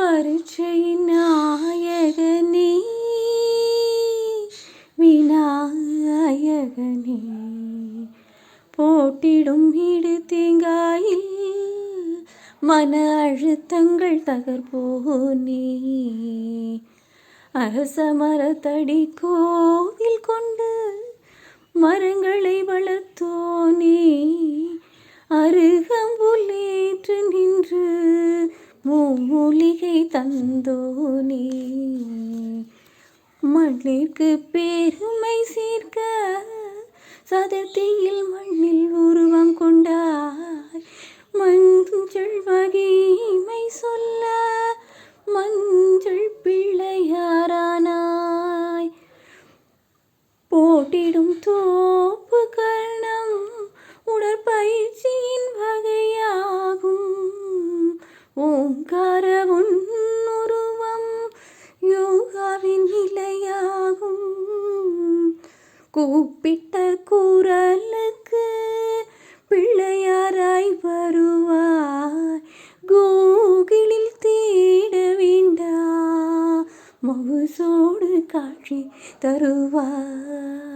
பரீட்சையின் நாயகனே விநாயகனே. போட்டிடும் இடு தேங்காயில் மன அழுத்தங்கள் தகர்போனே. அரச மரத்தடி கோவில் கொண்டு மரங்களை வளர்த்தோனே. அருகம்புலேற்று நீ மூலிகை தந்தோனே மண்ணிற்கு பெருமை சேர்க்க சதத்தியில் மண்ணில் உருவம் கொண்டாய். மஞ்சள் வகைமை சொல்ல மஞ்சள் பிள்ளையாரானாய். போட்டிடும் தோப்பு ஓங்கார உருவம் யோகாவின் நிலையாகும். கூப்பிட்ட குரலுக்கு பிள்ளையாராய் வருவாய். கோகிலில் தேட வேண்டா. மவுசோடு காட்சி தருவாய்.